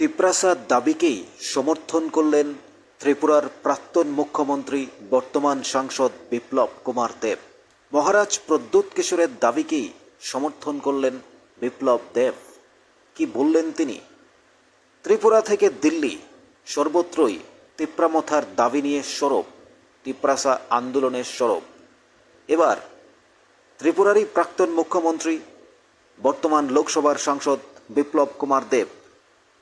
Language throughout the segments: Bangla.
তিপ্রাসার দাবিকেই সমর্থন করলেন ত্রিপুরার প্রাক্তন মুখ্যমন্ত্রী, বর্তমান সাংসদ বিপ্লব কুমার দেব। মহারাজ প্রদ্যুৎ কিশোরের দাবিকেই সমর্থন করলেন বিপ্লব দেব। কি বললেন তিনি? ত্রিপুরা থেকে দিল্লি সর্বত্রই তিপ্রামথার দাবি নিয়ে সরব, তিপ্রাসা আন্দোলনের সরব। এবার ত্রিপুরারই প্রাক্তন মুখ্যমন্ত্রী, বর্তমান লোকসভার সাংসদ বিপ্লব কুমার দেব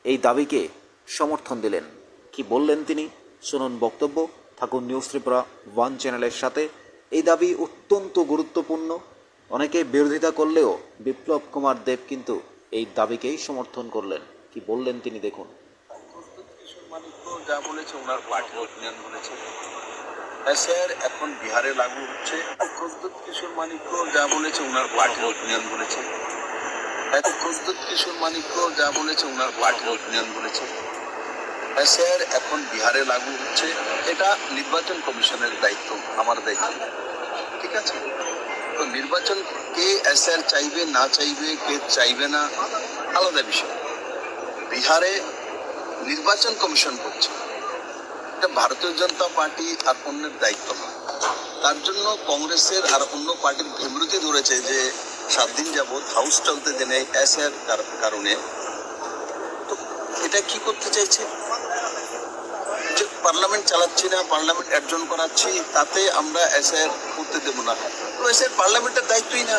এই দাবিকে সমর্থন দিলেন। কি বললেন তিনি? শুনুন বক্তব্য। থাকুন নিউজ ত্রিপুরা ওয়ান চ্যানেলের সাথে। এই দাবি অত্যন্ত গুরুত্বপূর্ণ। অনেকে বিরোধিতা করলেও বিপ্লব কুমার দেব কিন্তু এই দাবিকেই সমর্থন করলেন। কি বললেন তিনি দেখুন। কিশোর মানিক্য যা বলেছে ওনার পার্টি অপিনিয়ন বলেছে স্যার এখন বিহারে লাগু হচ্ছে প্রদ্যুৎ কিশোর মানিক্য যা বলেছে ওনার পার্টি অপিনিয়ন বলেছে প্রদ্যুৎ কিশোর মানিক্য যা বলেছে ওনার পার্টি অপিনিয়ন বলেছে? স্যার এখন বিহারে লাগু হচ্ছে। এটা নির্বাচন কমিশনের দায়িত্ব আমার দায়িত্ব। ঠিক আছে? তো নির্বাচন কে এসআর চাইবে না চাইবে কে চাইবে না আলাদা বিষয়। বিহারে নির্বাচন কমিশন করছে। এটা ভারতীয় জনতা পার্টি আর অন্যের দায়িত্ব না তার জন্য কংগ্রেসের আর অন্য পার্টির বিমৃতি ধরেছে যে সাত দিন যাবৎ হাউস চলতে দেনে এসের কারণে। তো এটা কি করতে চাইছে? যে পার্লামেন্ট চালাচ্ছি না পার্লামেন্ট অর্জন করাচ্ছি, তাতে আমরা এসআর করতে দেবো না। তো এসআর পার্লামেন্টের দায়িত্বই না।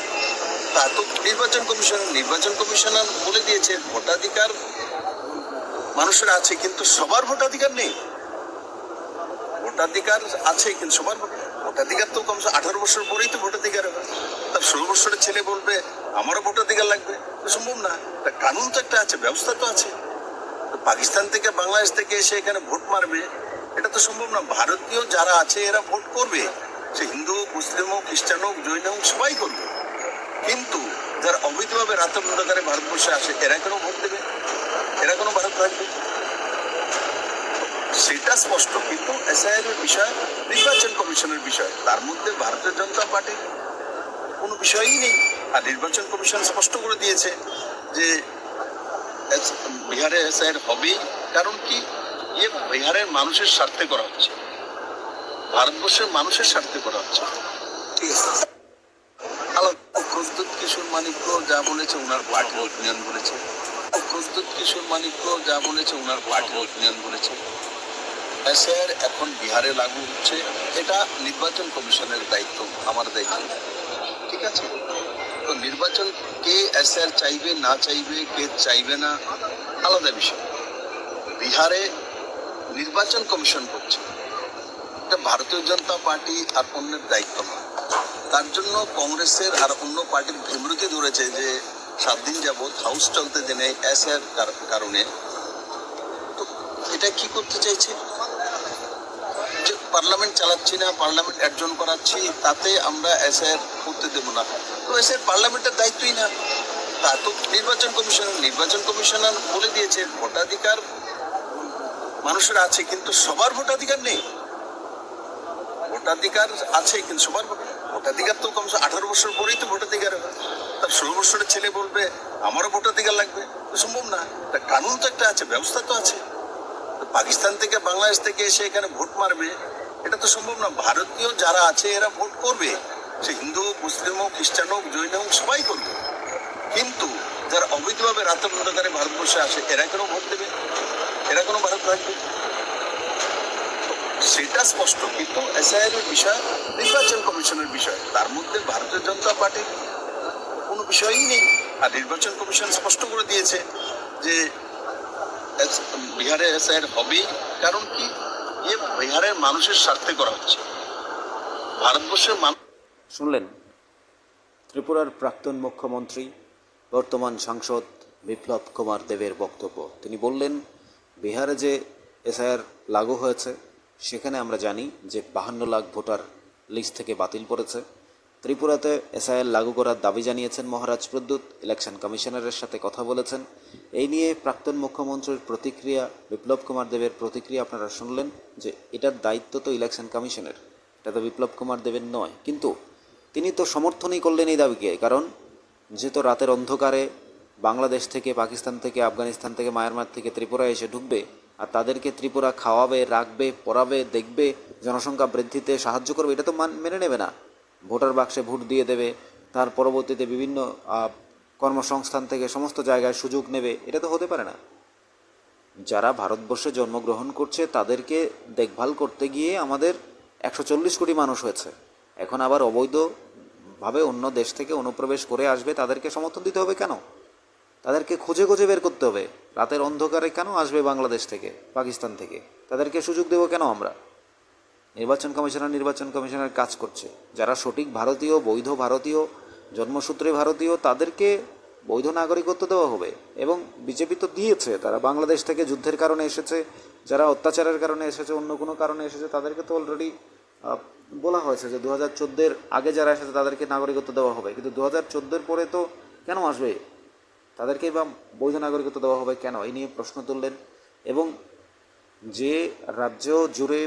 তা তো নির্বাচন কমিশন, নির্বাচন কমিশনার বলে দিয়েছে, ভোটাধিকার মানুষের আছে, কিন্তু সবার ভোটাধিকার নেই। ভোটাধিকার আছে, কিন্তু সবার ভোটাধিকার তো কমসে আঠারো বছর পরেই তো ভোটাধিকার হবে। তার ষোলো বছরের ছেলে বলবে, আমারও ভোটাধিকার লাগবে। সম্ভব না। কানুন তো একটা আছে, ব্যবস্থা তো আছে। পাকিস্তান থেকে বাংলাদেশ থেকে এসে এখানে ভোট মারবে, এটা তো সম্ভব না। ভারতীয় যারা আছে, এরা ভোট করবে। সে হিন্দু হোক, মুসলিম হোক, খ্রিস্টান হোক, জৈন হোক, সবাই করবে। কিন্তু যারা অবৈধভাবে রাতের অন্ধকারে ভারতবর্ষে আসে, এরা কেন ভোট দেবে? এরা কোনো ভারত রাখবে সেটা স্পষ্ট কিন্তু এসআইআর এর বিষয় নির্বাচন কমিশনের বিষয় তার মধ্যে ভারতীয় জনতা পার্টির কোনো বিষয়ই নেই। আর নির্বাচন কমিশন স্পষ্ট করে দিয়েছে যে বিহারে এসআইআর হবেই কারণ কি? ইয়ে বিহারের মানুষের স্বার্থে করা হচ্ছে। ভারতবর্ষের মানুষের স্বার্থে করা হচ্ছে। ঠিক আছে কিশোর মানিক্য যা বলেছে ওনার পার্টি অপিনিয়ন বলেছে। প্রদ্যুৎ কিশোর মানিক্য যা বলেছে ওনার পার্টি অপিনিয়ন বলেছে। স্যার এখন বিহারে লাগু হচ্ছে। এটা নির্বাচন কমিশনের দায়িত্ব আমার দায়িত্ব। ঠিক আছে? তো নির্বাচন কে এসআর চাইবে, না চাইবে, কে চাইবে না, আলাদা বিষয়। বিহারে নির্বাচন কমিশন করছে। এটা ভারতীয় জনতা পার্টি আর অন্যের দায়িত্ব না। তার জন্য কংগ্রেসের আর অন্য পার্টির বিমৃতি ধরেছে যে, সাত দিন যাবৎ হাউস চলতে দেনে এসআর কারণে। এটা কি করতে চাইছে? পার্লামেন্ট চালাচ্ছি না, পার্লামেন্ট অর্জন করাচ্ছি, তাতে আমরা এসআর করতে দেবো না। তো এসআর পার্লামেন্টের দায়িত্বই না। তা তো নির্বাচন কমিশন, নির্বাচন কমিশনার বলে দিয়েছে, ভোটাধিকার মানুষের আছে, কিন্তু সবার ভোটাধিকার নেই। ভোটাধিকার আছে, কিন্তু সবার ভোটাধিকার তো কমসে আঠারো বছর পরেই তো ভোটাধিকার তার ষোলো বছরের ছেলে বলবে, আমারও ভোটাধিকার লাগবে। সম্ভব না। তা কানুন তো একটা আছে, ব্যবস্থা তো আছে। পাকিস্তান থেকে, বাংলাদেশ থেকে এসে এখানে ভোট মারবে এটা তো সম্ভব না। ভারতীয় যারা আছে, এরা ভোট করবে। সে হিন্দু, মুসলিম হোক, খ্রিস্টান হোক, জৈন হোক, সবাই করবে। কিন্তু যারা অবৈধভাবে রাতের অন্ধকারে ভারতবর্ষে আসে, এরা কেন ভোট দেবে? এরা কোনো ভারত রাখবে? সেটা স্পষ্ট, কিন্তু এসআইআর বিষয়, নির্বাচন কমিশনের বিষয়, তার মধ্যে ভারতীয় জনতা পার্টির কোনো বিষয়ই নেই। আর নির্বাচন কমিশন স্পষ্ট করে দিয়েছে যে বিহারে এসআইআর হবেই। কারণ কি? বিহারের মানুষের স্বার্থে করা হচ্ছে। ভারতবর্ষের মানুষ শুনলেন? ত্রিপুরার প্রাক্তন মুখ্যমন্ত্রী, বর্তমান সাংসদ বিপ্লব কুমার দেবের বক্তব্য। তিনি বললেন, বিহারে যে এসআইআর লাগু হয়েছে, সেখানে আমরা জানি যে বাহান্ন লাখ ভোটার লিস্ট থেকে বাতিল পড়েছে। ত্রিপুরাতে এসআইএল লাগু করার দাবি জানিয়েছেন মহারাজ প্রদ্যুৎ, ইলেকশন কমিশনারের সাথে কথা বলেছেন। এই নিয়ে প্রাক্তন মুখ্যমন্ত্রীর প্রতিক্রিয়া, বিপ্লব কুমার দেবের প্রতিক্রিয়া আপনারা শুনলেন যে এটার দায়িত্ব তো ইলেকশন কমিশনের। এটা তো বিপ্লব কুমার দেবের নয়। কিন্তু তিনি তো সমর্থনই করলেন এই দাবিকে, কারণ যেহেতু রাতের অন্ধকারে বাংলাদেশ থেকে, পাকিস্তান থেকে, আফগানিস্তান থেকে, মায়ানমার থেকে ত্রিপুরা এসে ঢুকবে আর তাদেরকে ত্রিপুরা খাওয়াবে, রাখবে, পড়াবে, দেখবে, জনসংখ্যা বৃদ্ধিতে সাহায্য করবে, এটা তো মান, মেনে নেবে না। ভোটার বাক্সে ভোট দিয়ে দেবে, তার পরবর্তীতে বিভিন্ন কর্মসংস্থান থেকে সমস্ত জায়গায় সুযোগ নেবে, এটা তো হতে পারে না। যারা ভারতবর্ষে জন্মগ্রহণ করছে, তাদেরকে দেখভাল করতে গিয়ে আমাদের একশো চল্লিশ কোটি মানুষ হয়েছে। এখন আবার অবৈধভাবে অন্য দেশ থেকে অনুপ্রবেশ করে আসবে, তাদেরকে সমর্থন দিতে হবে কেন? তাদেরকে খুঁজে খুঁজে বের করতে হবে। রাতের অন্ধকারে কেন আসবে বাংলাদেশ থেকে, পাকিস্তান থেকে? তাদেরকে সুযোগ দেবো কেন আমরা? নির্বাচন কমিশনার নির্বাচন কমিশনার কাজ করছে। যারা সঠিক ভারতীয়, বৈধ ভারতীয়, জন্মসূত্রে ভারতীয়, তাদেরকে বৈধ নাগরিকত্ব দেওয়া হবে এবং বিজেপি তো দিয়েছে, তারা বাংলাদেশ থেকে যুদ্ধের কারণে এসেছে, যারা অত্যাচারের কারণে এসেছে, অন্য কোনো কারণে এসেছে, তাদেরকে তো অলরেডি বলা হয়েছে যে দু হাজার চোদ্দের আগে যারা এসেছে, তাদেরকে নাগরিকত্ব দেওয়া হবে। কিন্তু দু হাজার চোদ্দের পরে তো কেন আসবে? তাদেরকে বা বৈধ নাগরিকত্ব দেওয়া হবে কেন? এই নিয়ে প্রশ্ন তুললেন। এবং যে রাজ্য জুড়ে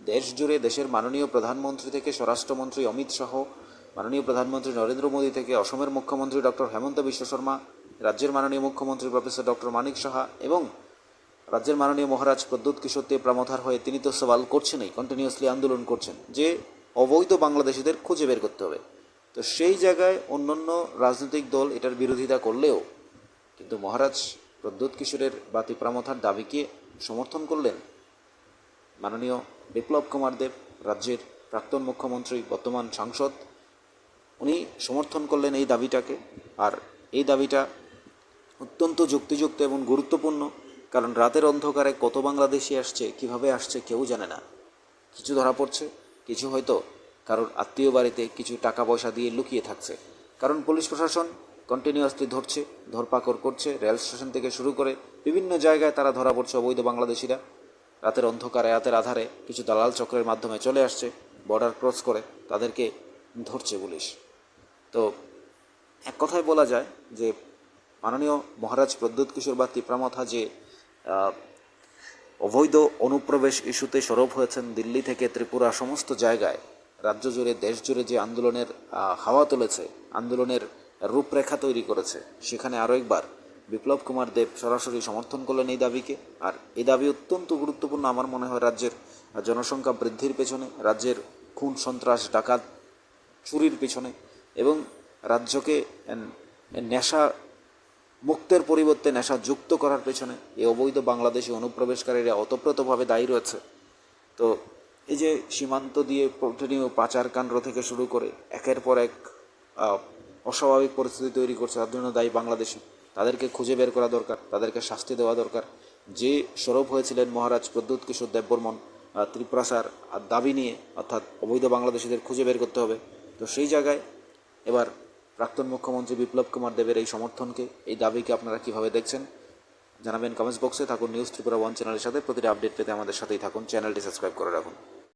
দেশ জুড়ে দেশের মাননীয় প্রধানমন্ত্রী থেকে স্বরাষ্ট্রমন্ত্রী অমিত শাহ, মাননীয় প্রধানমন্ত্রী নরেন্দ্র মোদী থেকে অসমের মুখ্যমন্ত্রী ডক্টর হেমন্ত বিশ্ব শর্মা, রাজ্যের মাননীয় মুখ্যমন্ত্রী প্রফেসর ডক্টর মানিক সাহা এবং রাজ্যের মাননীয় মহারাজ প্রদ্যুৎ কিশোর দেব প্রামথার হয়ে তিনি তো সওয়াল করছেনই কন্টিনিউয়াসলি আন্দোলন করছেন যে অবৈধ বাংলাদেশিদের খুঁজে বের করতে হবে। তো সেই জায়গায় অন্যান্য রাজনৈতিক দল এটার বিরোধিতা করলেও কিন্তু মহারাজ প্রদ্যুৎ কিশোরের বাতি প্রামথার দাবিকে সমর্থন করলেন মাননীয় বিপ্লব কুমার দেব, রাজ্যের প্রাক্তন মুখ্যমন্ত্রী, বর্তমান সাংসদ, উনি সমর্থন করলেন এই দাবিটাকে। আর এই দাবিটা অত্যন্ত যুক্তিযুক্ত এবং গুরুত্বপূর্ণ, কারণ রাতের অন্ধকারে কত বাংলাদেশি আসছে, কীভাবে আসছে কেউ জানে না। কিছু ধরা পড়ছে, কিছু হয়তো কারোর আত্মীয় বাড়িতে কিছু টাকা পয়সা দিয়ে লুকিয়ে থাকছে। কারণ পুলিশ প্রশাসন কন্টিনিউয়াসলি ধরছে, ধরপাকড় করছে, রেল স্টেশন থেকে শুরু করে বিভিন্ন জায়গায় তারা ধরা পড়ছে অবৈধ বাংলাদেশিরা। রাতের অন্ধকারে, রাতের আধারে কিছু দালাল চক্রের মাধ্যমে চলে আসছে বর্ডার ক্রস করে তাদেরকে ধরছে পুলিশ। তো এক কথায় বলা যায় যে মাননীয় মহারাজ প্রদ্যুৎ কিশোর বা তিপ্রামথা যে অবৈধ অনুপ্রবেশ ইস্যুতে সরব হয়েছেন দিল্লি থেকে ত্রিপুরা সমস্ত জায়গায়, রাজ্য জুড়ে, দেশ জুড়ে যে আন্দোলনের হাওয়া তুলেছে, আন্দোলনের রূপরেখা তৈরি করেছে, সেখানে আরও একবার বিপ্লব কুমার দেব সরাসরি সমর্থন করলেন এই দাবিকে। আর এই দাবি অত্যন্ত গুরুত্বপূর্ণ আমার মনে হয় রাজ্যের জনসংখ্যা বৃদ্ধির পেছনে, রাজ্যের খুন, সন্ত্রাস, ডাকাত, চুরির পেছনে এবং রাজ্যকে নেশা মুক্তের পরিবর্তে নেশা যুক্ত করার পেছনে এই অবৈধ বাংলাদেশি অনুপ্রবেশকারীরা অতপ্রতভাবে দায়ী রয়েছে। তো এই যে সীমান্ত দিয়ে কন্টিনিউ পাচার কাণ্ড থেকে শুরু করে একের পর এক অস্বাভাবিক পরিস্থিতি তৈরি করছে, তার জন্য দায়ী বাংলাদেশি। তাদেরকে খুঁজে বের করা দরকার তাদেরকে শাস্তি দেওয়া দরকার। যে সরব হয়েছিলেন মহারাজ প্রদ্যুৎ কিশোর দেববর্মন আহ, ত্রিপুরা স্যার আর দাবি নিয়ে অর্থাৎ অবৈধ বাংলাদেশিদের খুঁজে বের করতে হবে। তো সেই জায়গায় এবার প্রাক্তন মুখ্যমন্ত্রী বিপ্লব কুমার দেবের এই সমর্থনকে এই দাবিকে আপনারা কীভাবে দেখছেন? জানাবেন কমেন্টস বক্সে থাকুন নিউজ ত্রিপুরা ওয়ান চ্যানেলের সাথে। প্রতিটা আপডেট পেতে আমাদের সাথেই থাকুন। চ্যানেলটি সাবস্ক্রাইব করে রাখুন।